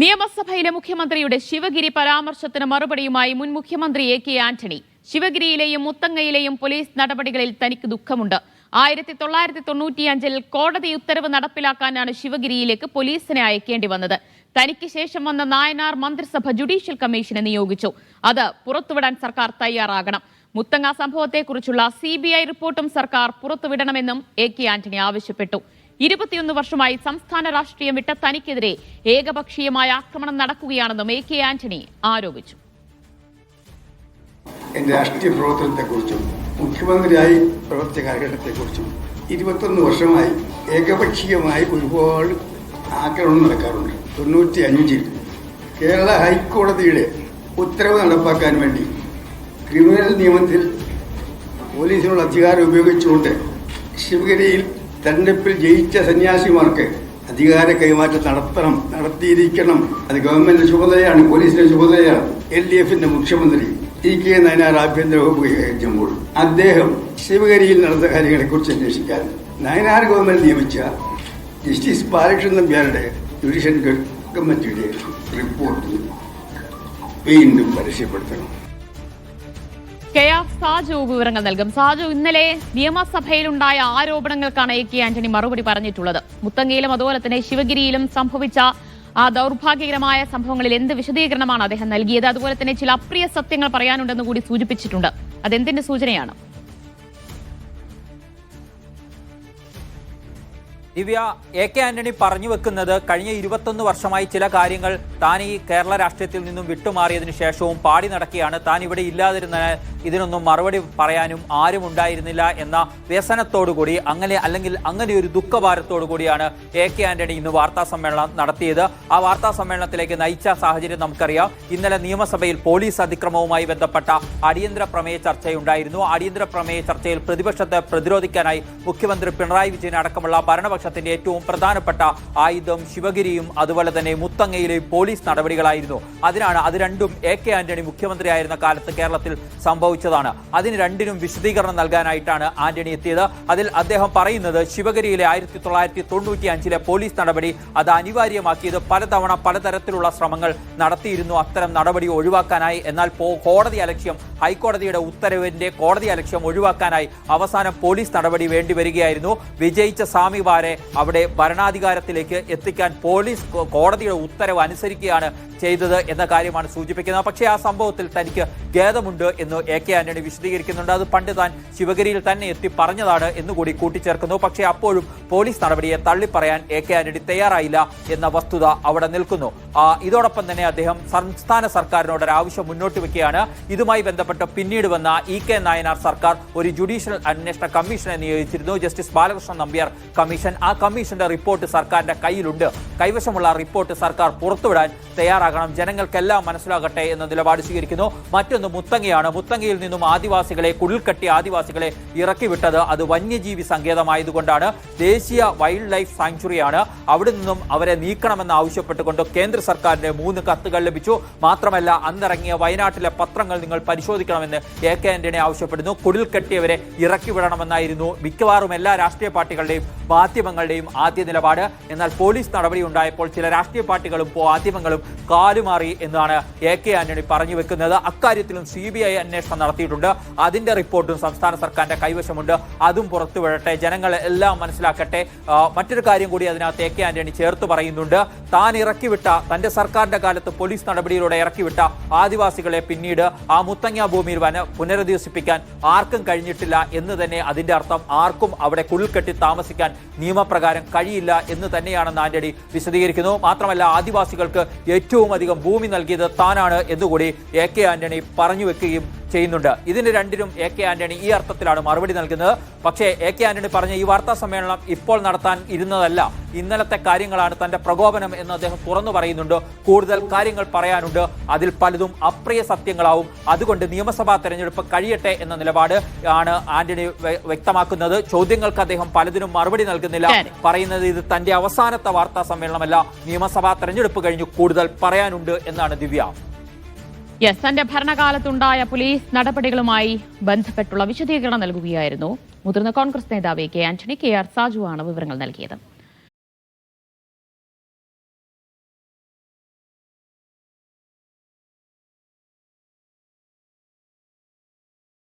നിയമസഭയിലെ മുഖ്യമന്ത്രിയുടെ ശിവഗിരി പരാമർശത്തിന് മറുപടിയുമായി മുൻ മുഖ്യമന്ത്രി എ കെ ആന്റണി. ശിവഗിരിയിലെയും മുത്തങ്ങയിലെയും പോലീസ് നടപടികളിൽ തനിക്ക് ദുഃഖമുണ്ട്. ആയിരത്തി തൊള്ളായിരത്തി തൊണ്ണൂറ്റിയഞ്ചിൽ കോടതി ഉത്തരവ് നടപ്പിലാക്കാനാണ് ശിവഗിരിയിലേക്ക് പോലീസിനെ അയക്കേണ്ടി വന്നത്. തനിക്ക് ശേഷം വന്ന നായനാർ മന്ത്രിസഭ ജുഡീഷ്യൽ കമ്മീഷനെ നിയോഗിച്ചു. അത് പുറത്തുവിടാൻ സർക്കാർ തയ്യാറാകണം. മുത്തങ്ങ സംഭവത്തെക്കുറിച്ചുള്ള സി ബി ഐ റിപ്പോർട്ടും സർക്കാർ പുറത്തുവിടണമെന്നും എ കെ ആന്റണി ആവശ്യപ്പെട്ടു. ഇരുപത്തിയൊന്ന് വർഷമായി സംസ്ഥാന രാഷ്ട്രീയം വിട്ട തനിക്കെതിരെ ഏകപക്ഷീയമായ ആക്രമണം നടക്കുകയാണെന്നും എ കെ ആന്റണി ആരോപിച്ചു. എന്റെ രാഷ്ട്രീയ പ്രവർത്തനത്തെക്കുറിച്ചും മുഖ്യമന്ത്രിയായി പ്രവർത്തിച്ച കാലഘട്ടത്തെക്കുറിച്ചും ഇരുപത്തൊന്ന് വർഷമായി ഏകപക്ഷീയമായി ഒരുപാട് ആക്രമണം നടക്കാറുണ്ട്. തൊണ്ണൂറ്റി അഞ്ചിൽ കേരള ഹൈക്കോടതിയുടെ ഉത്തരവ് നടപ്പാക്കാൻ വേണ്ടി ക്രിമിനൽ നിയമത്തിൽ പോലീസിനുള്ള അധികാരം ഉപയോഗിച്ചുകൊണ്ട് ശിവഗിരിയിൽ തെരഞ്ഞെടുപ്പിൽ ജയിച്ച സന്യാസിമാർക്ക് അധികാര കൈമാറ്റം നടത്തണം നടത്തിയിരിക്കണം. അത് ഗവൺമെന്റിന്റെ ചുമതലയാണ് പോലീസിന്റെ ചുമതലയാണ് എൽ ഡി എഫിന്റെ മുഖ്യമന്ത്രി ടി കെ നയനാർ ആഭ്യന്തര വകുപ്പ് അദ്ദേഹം ശിവഗരിയിൽ നടന്ന കാര്യങ്ങളെക്കുറിച്ച് അന്വേഷിക്കാൻ നയനാർ ഗവൺമെന്റ് നിയമിച്ച ജസ്റ്റിസ് ബാലകൃഷ്ണൻ നമ്പ്യാരുടെ ജുഡീഷ്യൽ കമ്മിറ്റിയുടെ റിപ്പോർട്ട് വീണ്ടും പരസ്യപ്പെടുത്തണം. കെ ആർ സാജു വിവരങ്ങൾ നൽകും. സാജു ഇന്നലെ നിയമസഭയിലുണ്ടായ ആരോപണങ്ങൾക്കാണ് എ കെ ആന്റണി മറുപടി പറഞ്ഞിട്ടുള്ളത്. മുത്തങ്ങയിലും അതുപോലെ തന്നെ ശിവഗിരിയിലും സംഭവിച്ച ആ ദൗർഭാഗ്യകരമായ സംഭവങ്ങളിൽ എന്ത് വിശദീകരണമാണ് അദ്ദേഹം നൽകിയത്? അതുപോലെ തന്നെ ചില അപ്രിയ സത്യങ്ങൾ പറയാനുണ്ടെന്ന് കൂടി സൂചിപ്പിച്ചിട്ടുണ്ട്. അതെന്തിന്റെ സൂചനയാണ്? ദിവ്യ എ കെ ആന്റണി പറഞ്ഞു വെക്കുന്നത് കഴിഞ്ഞ ഇരുപത്തൊന്ന് വർഷമായി ചില കാര്യങ്ങൾ താൻ ഈ കേരള രാഷ്ട്രീയത്തിൽ നിന്നും വിട്ടുമാറിയതിനു ശേഷവും പാടി നടക്കുകയാണ്. താൻ ഇവിടെ ഇല്ലാതിരുന്നതിനാൽ ഇതിനൊന്നും മറുപടി പറയാനും ആരും ഉണ്ടായിരുന്നില്ല എന്ന വ്യസനത്തോടുകൂടി അങ്ങനെ അല്ലെങ്കിൽ അങ്ങനെ ഒരു ദുഃഖഭാരത്തോടു കൂടിയാണ് എ കെ ആന്റണി ഇന്ന് വാർത്താ സമ്മേളനം നടത്തിയത്. ആ വാർത്താ സമ്മേളനത്തിലേക്ക് നയിച്ച സാഹചര്യം നമുക്കറിയാം. ഇന്നലെ നിയമസഭയിൽ പോലീസ് അതിക്രമവുമായി ബന്ധപ്പെട്ട അടിയന്തര പ്രമേയ ചർച്ചയുണ്ടായിരുന്നു. അടിയന്തര പ്രമേയ ചർച്ചയിൽ പ്രതിപക്ഷത്തെ പ്രതിരോധിക്കാനായി മുഖ്യമന്ത്രി പിണറായി വിജയൻ അടക്കമുള്ള ഭരണപക്ഷത്തിന്റെ ഏറ്റവും പ്രധാനപ്പെട്ട ആയുധം ശിവഗിരിയും അതുപോലെ തന്നെ മുത്തങ്ങയിലെ പോലീസ് നടപടികളായിരുന്നു. അതിനാണ് അത് രണ്ടും എ കെ ആന്റണി മുഖ്യമന്ത്രിയായിരുന്ന കാലത്ത് കേരളത്തിൽ സംഭവിച്ചതാണ്. അതിന് രണ്ടിനും വിശദീകരണം നൽകാനായിട്ടാണ് ആന്റണി എത്തിയത്. അതിൽ അദ്ദേഹം പറയുന്നത് ശിവഗിരിയിലെ ആയിരത്തി തൊള്ളായിരത്തി തൊണ്ണൂറ്റി അഞ്ചിലെ പോലീസ് നടപടി അത് അനിവാര്യമാക്കിയത് പലതവണ പലതരത്തിലുള്ള ശ്രമങ്ങൾ നടത്തിയിരുന്നു. അത്തരം നടപടി ഒഴിവാക്കാനായി. എന്നാൽ കോടതി അലക്ഷ്യം ഹൈക്കോടതിയുടെ ഉത്തരവിന്റെ കോടതി അലക്ഷ്യം ഒഴിവാക്കാനായി അവസാനം പോലീസ് നടപടി വേണ്ടിവരികയായിരുന്നു വിജയിച്ച സ്വാമിമാരെ അവിടെ ഭരണാധികാരത്തിലേക്ക് എത്തിക്കാൻ പോലീസ് കോടതിയുടെ ഉത്തരവ് അനുസരിക്കുകയാണ് ചെയ്തത് എന്ന കാര്യമാണ് സൂചിപ്പിക്കുന്നത്. പക്ഷേ ആ സംഭവത്തിൽ തനിക്ക് ഖേദമുണ്ട് എന്ന് എ കെ ആന്റണി വിശദീകരിക്കുന്നുണ്ട്. അത് പണ്ട് താൻ ശിവഗിരിയിൽ തന്നെ എത്തി പറഞ്ഞതാണ് എന്നുകൂടി കൂട്ടിച്ചേർക്കുന്നു. പക്ഷേ അപ്പോഴും പോലീസ് നടപടിയെ തള്ളിപ്പറയാൻ എ കെ ആന്റണി തയ്യാറായില്ല എന്ന വസ്തുത അവിടെ നിൽക്കുന്നു. ഇതോടൊപ്പം തന്നെ അദ്ദേഹം സംസ്ഥാന സർക്കാരിനോട് ഒരു ആവശ്യം മുന്നോട്ട് വെക്കുകയാണ്. ഇതുമായി ബന്ധപ്പെട്ട് പിന്നീട് വന്ന ഇ കെ നായനാർ സർക്കാർ ഒരു ജുഡീഷ്യൽ അന്വേഷണ കമ്മീഷനെ നിയോഗിച്ചിരുന്നു. Justice Balakrishnan Nambiar commission. ആ കമ്മീഷന്റെ റിപ്പോർട്ട് സർക്കാരിന്റെ കയ്യിലുണ്ട്. കൈവശമുള്ള റിപ്പോർട്ട് സർക്കാർ പുറത്തുവിടാൻ തയ്യാറാകണം. ജനങ്ങൾക്കെല്ലാം മനസ്സിലാകട്ടെ എന്ന നിലപാട് സ്വീകരിക്കുന്നു. മറ്റൊന്ന് മുത്തങ്ങയാണ്. മുത്തങ്ങയിൽ നിന്നും ആദിവാസികളെ കുടിൽക്കട്ടിയ ആദിവാസികളെ ഇറക്കി വിട്ടത് അത് വന്യജീവി സങ്കേതമായതുകൊണ്ടാണ്. ദേശീയ വൈൽഡ് ലൈഫ് സാങ്ച്വറിയാണ് അവിടെ നിന്നും അവരെ നീക്കണമെന്ന് ആവശ്യപ്പെട്ടുകൊണ്ട് കേന്ദ്ര സർക്കാരിന്റെ മൂന്ന് കത്തുകൾ ലഭിച്ചു. മാത്രമല്ല അന്നിറങ്ങിയ വയനാട്ടിലെ പത്രങ്ങൾ നിങ്ങൾ പരിശോധിക്കണമെന്ന് എ കെ ആന്റണി ആവശ്യപ്പെടുന്നു. കുടിൽക്കെട്ടിയവരെ ഇറക്കിവിടണമെന്നായിരുന്നു ഇറക്കി വിടണമെന്നായിരുന്നു മിക്കവാറും എല്ലാ രാഷ്ട്രീയ പാർട്ടികളുടെയും മാധ്യമങ്ങളുടെയും ആദ്യ നിലപാട്. എന്നാൽ പോലീസ് നടപടി ഉണ്ടായപ്പോൾ ചില രാഷ്ട്രീയ പാർട്ടികളും മാധ്യമങ്ങളും കാലുമാറി എന്നാണ് എ കെ ആന്റണി പറഞ്ഞു വെക്കുന്നത്. അക്കാര്യത്തിലും സി ബി ഐ അന്വേഷണം നടത്തിയിട്ടുണ്ട്. അതിന്റെ റിപ്പോർട്ടും സംസ്ഥാന സർക്കാരിന്റെ കൈവശമുണ്ട്. അതും പുറത്തു വിടട്ടെ ജനങ്ങൾ എല്ലാം മനസ്സിലാക്കട്ടെ. മറ്റൊരു കാര്യം കൂടി അതിനകത്ത് എ കെ ആന്റണി ചേർത്ത് പറയുന്നുണ്ട്. താൻ ഇറക്കിവിട്ട തന്റെ സർക്കാരിന്റെ കാലത്ത് പോലീസ് നടപടിയിലൂടെ ഇറക്കിവിട്ട ആദിവാസികളെ പിന്നീട് ആ മുത്തങ്ങ ഭൂമിയിൽ വന പുനരധിവസിപ്പിക്കാൻ ആർക്കും കഴിഞ്ഞിട്ടില്ല എന്ന് തന്നെ അതിന്റെ അർത്ഥം. ആർക്കും അവിടെ കുളിൽക്കെട്ടി താമസിക്കാൻ നിയമപ്രകാരം കഴിയില്ല എന്ന് തന്നെയാണെന്ന് ആന്റണി വിശദീകരിക്കുന്നു. മാത്രമല്ല ആദിവാസികൾക്ക് ഏറ്റവും അധികം ഭൂമി നൽകിയത് താനാണ് എന്നുകൂടി എ കെ ആന്റണി പറഞ്ഞു വെക്കുകയും ചെയ്യുന്നുണ്ട്. ഇതിന് രണ്ടിനും എ കെ ആന്റണി ഈ അർത്ഥത്തിലാണ് മറുപടി നൽകുന്നത്. പക്ഷേ എ കെ ആന്റണി പറഞ്ഞ ഈ വാർത്താ സമ്മേളനം ഇപ്പോൾ നടത്താൻ ഇരുന്നതല്ല. ഇന്നലത്തെ കാര്യങ്ങളാണ് തന്റെ പ്രകോപനം എന്ന് അദ്ദേഹം തുറന്നു പറയുന്നുണ്ട്. കൂടുതൽ കാര്യങ്ങൾ പറയാനുണ്ട്. അതിൽ പലതും അപ്രിയ സത്യങ്ങളാവും. അതുകൊണ്ട് നിയമസഭാ തെരഞ്ഞെടുപ്പ് കഴിയട്ടെ എന്ന നിലപാട് ആണ് ആന്റണി വ്യക്തമാക്കുന്നത്. ചോദ്യങ്ങൾക്ക് അദ്ദേഹം പലതിനും മറുപടി നൽകുന്നില്ല. പറയുന്നത് ഇത് തന്റെ അവസാനത്തെ വാർത്താ സമ്മേളനമല്ല. നിയമസഭാ തെരഞ്ഞെടുപ്പ് കഴിഞ്ഞു കൂടുതൽ പറയാനുണ്ട് എന്നാണ് ദിവ്യ. യെസ് തന്റെ ഭരണകാലത്തുണ്ടായ പോലീസ് നടപടികളുമായി ബന്ധപ്പെട്ടുള്ള വിശദീകരണം നൽകുകയായിരുന്നു. മുതിർന്ന കോൺഗ്രസ് നേതാവ് കെ ആന്റണി കെ ആർ സാജുവാണ് വിവരങ്ങൾ നൽകിയത്.